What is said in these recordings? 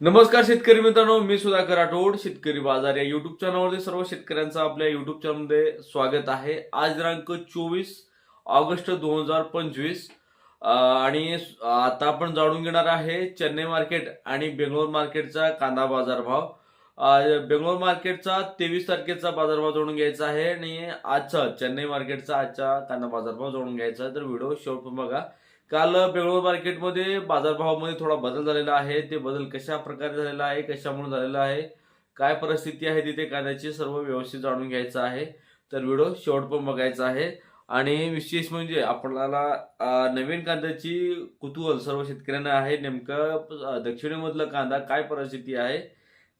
नमस्कार शेतकरी मित्रांनो मी सुधाकर राठोड शेतकरी बाजार या युट्यूब चॅनलवरती सर्व शेतकऱ्यांचं आपल्या युट्यूब चॅनलमध्ये स्वागत आहे. आज दिनांक चोवीस ऑगस्ट दोन हजार पंचवीस आणि आता आपण जाणून घेणार आहे चेन्नई मार्केट आणि बेंगलोर मार्केटचा कांदा बाजारभाव. बेंगलोर मार्केटचा तेवीस तारखेचा बाजारभाव जोडून घ्यायचा आहे आणि आजचा चेन्नई मार्केटचा आजचा कांदा बाजारभाव जोडून घ्यायचा आहे. तर व्हिडिओ शेवट बघा. काल बेंगळूर मार्केटमध्ये बाजारभावामध्ये थोडा बदल झालेला आहे. ते बदल कशा प्रकारे झालेला आहे कशामुळे झालेला आहे काय परिस्थिती आहे तिथे कांद्याची सर्व व्यवस्थित जाणून घ्यायचं आहे. तर व्हिडिओ शेवट पण बघायचा आहे. आणि विशेष म्हणजे आपल्याला नवीन कांद्याची कुतूहल सर्व शेतकऱ्यांना आहे. नेमकं दक्षिणेमधलं कांदा काय परिस्थिती आहे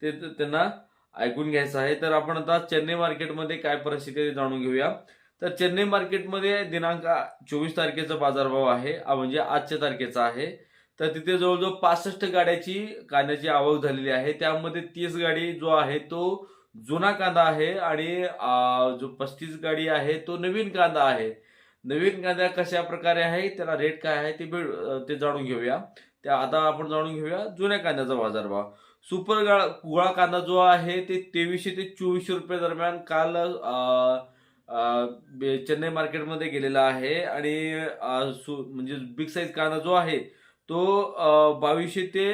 ते त्यांना ऐकून घ्यायचं आहे. तर आपण आता चेन्नई मार्केटमध्ये काय परिस्थिती जाणून घेऊया. तर चेन्नई मार्केटमध्ये दिनांक चोवीस तारखेचा बाजारभाव आहे. म्हणजे आजच्या तारखेचा आहे. तर तिथे जवळजवळ पासष्ट गाड्याची कांद्याची आवक झालेली आहे. त्यामध्ये तीस गाडी जो आहे तो जुना कांदा आहे आणि जो पस्तीस गाडी आहे तो नवीन कांदा आहे. नवीन कांदा कशा प्रकारे आहे त्याला रेट काय आहे ते भेट ते जाणून घेऊया. त्या आता आपण जाणून घेऊया जुन्या कांद्याचा बाजारभाव. सुपर गाळ कुळा कांदा जो आहे ते तेवीसशे ते चोवीसशे रुपये दरम्यान काल आ, चेन्नई मार्केटमध्ये गेलेला आहे आणि सु- म्हणजे बिग साईज कांदा जो आहे तो बावीसशे ते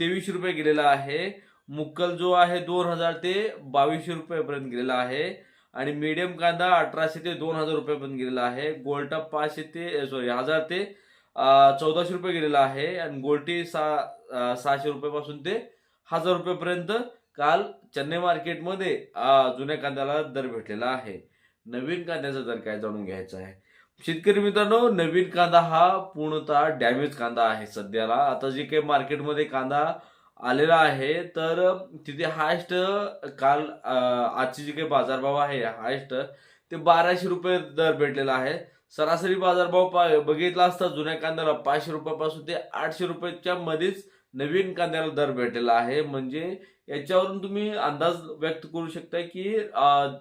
तेवीसशे रुपये गेलेला आहे. मुक्कल जो आहे दोन हजार ते बावीसशे रुपयेपर्यंत गेलेला आहे. आणि मीडियम कांदा अठराशे ते दोन हजार रुपयापर्यंत गेलेला आहे. गोल्टा पाचशे ते सॉरी हजार ते चौदाशे रुपये गेलेला आहे. आणि गोल्टी सा सहाशे रुपयापासून ते हजार रुपयेपर्यंत काल चेन्नई मार्केटमध्ये जुन्या कांद्याला दर भेटलेला आहे. नवीन कांद्याचा दर काय जाणून घ्यायचा आहे. शेतकरी मित्रांनो नवीन कांदा हा पूर्णतः डॅमेज कांदा आहे सध्याला. आता जे काही मार्केटमध्ये कांदा आलेला आहे तर तिथे हायस्ट काल आजचे जे काही बाजारभाव आहे हायस्ट ते बाराशे रुपये दर भेटलेला आहे. सरासरी बाजारभाव पा- बघितला असता जुन्या कांद्याला पाचशे रुपयापासून ते आठशे रुपयाच्या मध्येच नवीन कांद्याला दर भेटलेला आहे. म्हणजे याच्यावरून तुम्ही अंदाज व्यक्त करू शकता की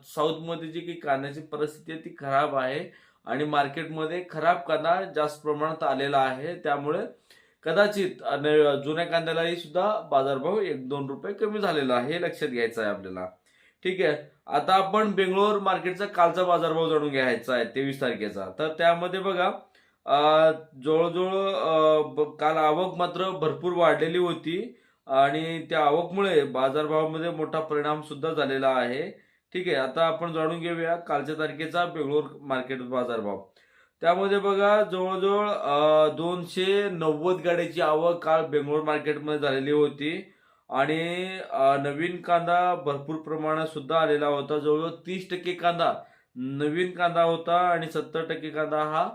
साऊथमध्ये जी काही कांद्याची परिस्थिती आहे ती खराब आहे आणि मार्केटमध्ये खराब कांदा जास्त प्रमाणात आलेला आहे. त्यामुळे कदाचित न- जुन्या कांद्यालाही सुद्धा बाजारभाव एक दोन रुपये कमी झालेला आहे हे लक्षात घ्यायचं आहे आपल्याला. ठीक आहे. आता आपण बेंगलोर मार्केटचा कालचा बाजारभाव जाणून घ्यायचा आहे तेवीस तारखेचा. तर त्यामध्ये बघा जवळजवळ काल आवक मात्र भरपूर वाढलेली होती आणि त्या आवकमुळे बाजारभावामध्ये मोठा परिणाम सुद्धा झालेला आहे. ठीक आहे आता आपण जाणून घेऊया कालच्या तारखेचा बेंगलोर मार्केट बाजारभाव. त्यामध्ये बघा जवळजवळ दोनशे नव्वद गाड्याची आवक काल बेंगलोर मार्केटमध्ये झालेली होती आणि नवीन कांदा भरपूर प्रमाणात सुद्धा आलेला होता. जवळजवळ तीस टक्के कांदा नवीन कांदा होता आणि सत्तर टक्के कांदा हा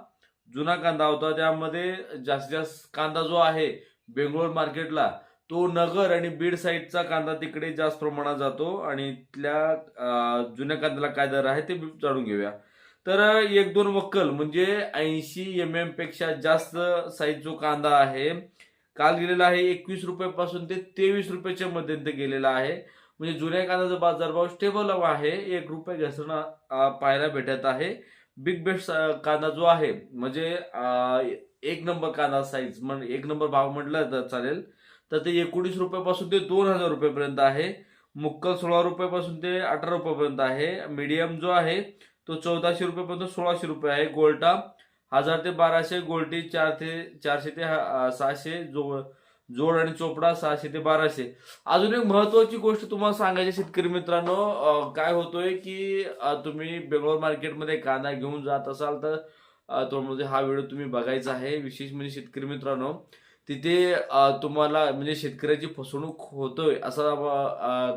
जुना कांदा होता. त्यामध्ये जास्तीत जास्त कांदा जो आहे बेंगलोर मार्केटला तो नगर आणि बीड साईडचा कांदा तिकडे जास्त प्रमाणात जातो. आणि तिथल्या जुन्या कांद्याला काय दर आहे ते जाणून घेऊया. तर एक दोन वक्कल म्हणजे ऐंशी एम एमपेक्षा जास्त साईज जो कांदा आहे काल गेलेला आहे एकवीस रुपयापासून ते तेवीस रुपयाच्या मध्यंत गेलेला आहे. म्हणजे जुन्या कांद्याचा बाजारभाव स्टेबल आहे. एक रुपये घसरणं पाहायला भेटत आहे. बिग बेस्ट कांदा जो आहे म्हणजे एक नंबर कांदा साईज म्हण एक नंबर भाव म्हटलं तर चालेल. तर ते एकोणीस रुपयापासून ते दोन हजार रुपयेपर्यंत आहे. मुक्कल सोळा रुपयापासून ते अठरा रुपयापर्यंत आहे. मीडियम जो आहे तो चौदाशे रुपयापर्यंत सोळाशे रुपये आहे. गोल्टा हजार ते बाराशे गोल्टी चार ते चारशे ते सहाशे जो जोड आणि चोपडा सहाशे ते बाराशे. अजून एक महत्वाची गोष्ट तुम्हाला सांगायची शेतकरी मित्रांनो काय होतोय की तुम्ही बेंगलोर मार्केटमध्ये कांदा घेऊन जात असाल तर तो म्हणजे हा व्हिडिओ तुम्ही बघायचा आहे. विशेष म्हणजे शेतकरी मित्रांनो तिथे तुम्हाला म्हणजे शेतकऱ्याची फसवणूक होतोय असा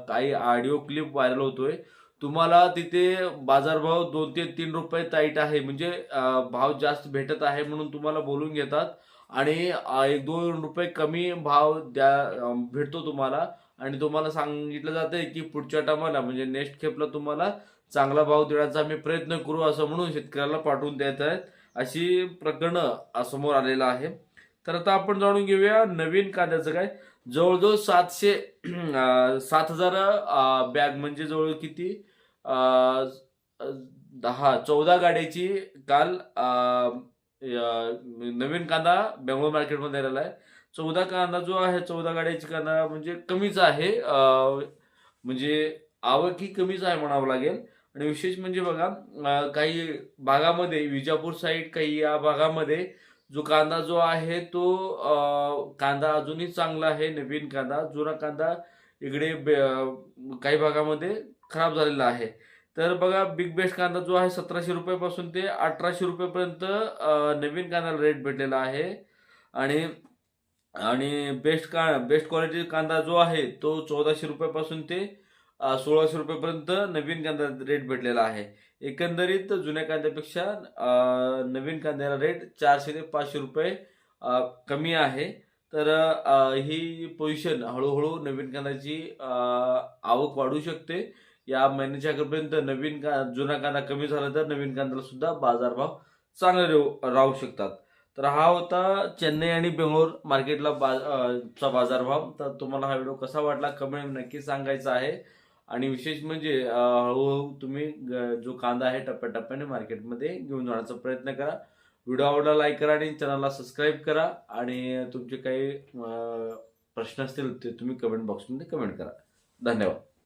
काही ऑडिओ क्लिप व्हायरल होतोय. तुम्हाला तिथे बाजारभाव दोन ते तीन रुपये ताईट आहे. म्हणजे भाव जास्त भेटत आहे म्हणून तुम्हाला बोलून घेतात. आणि एक दोन रुपये कमी भाव द्या भेटतो तुम्हाला. आणि तुम्हाला सांगितलं जाते की पुढच्या टायमाला म्हणजे नेक्स्ट खेपला तुम्हाला चांगला भाव देण्याचा आम्ही प्रयत्न करू असं म्हणून शेतकऱ्याला पाठवून देत आहेत. अशी प्रकरणं समोर आलेलं आहे. तर आता आपण जाणून घेऊया नवीन कांद्याचं काय. जवळजवळ सातशे सात हजार बॅग म्हणजे जवळ किती? दहा चौदा गाड्याची काल नवीन कांदा बेंगलोर मार्केटमध्ये आलेला आहे. चौदा कांदा जो आहे चौदा गाड्याची कांदा म्हणजे कमीच आहे. म्हणजे आवक ही कमीच आहे म्हणावं लागेल. आणि विशेष म्हणजे बघा काही भागामध्ये विजापूर साईड काही या भागामध्ये जो कांदा जो आहे तो कांदा अजूनही चांगला आहे नवीन कांदा. जुना कांदा इकडे बे- काही भागामध्ये खराब झालेला आहे. तर बघा बिग बेस्ट कांदा जो आहे सतराशे रुपयापासून ते अठराशे रुपयेपर्यंत नवीन कांद्याला रेट भेटलेला आहे. आणि आणि बेस्ट का बेस्ट क्वालिटी कांदा जो आहे तो चौदाशे रुपयापासून ते सोळाशे रुपयेपर्यंत नवीन कांदा रेट भेटलेला आहे. एकंदरीत जुन्या कांद्यापेक्षा नवीन कांद्याला रेट चारशे ते पाचशे रुपये कमी आहे. तर ही पोझिशन हळूहळू नवीन कांद्याची आवक वाढू शकते. या महिन्याच्या अखेरपर्यंत नवीन का जुना कांदा कमी झाला तर नवीन कांद्याला सुद्धा बाजारभाव चांगले राहू राहू शकतात. तर हा होता चेन्नई आणि बेंगलोर मार्केटला बा चा बाजारभाव तर तुम्हाला हा व्हिडिओ कसा वाटला कमेंट नक्की सांगायचा आहे. आणि विशेष म्हणजे हळूहळू तुम्ही ग- जो कांदा आहे टप्प्याटप्प्याने मार्केटमध्ये घेऊन जाण्याचा प्रयत्न करा. व्हिडिओ आवडला लाईक करा आणि चॅनलला सबस्क्राईब करा. आणि तुमचे काही प्रश्न असतील ते तुम्ही कमेंट बॉक्समध्ये कमेंट करा. धन्यवाद.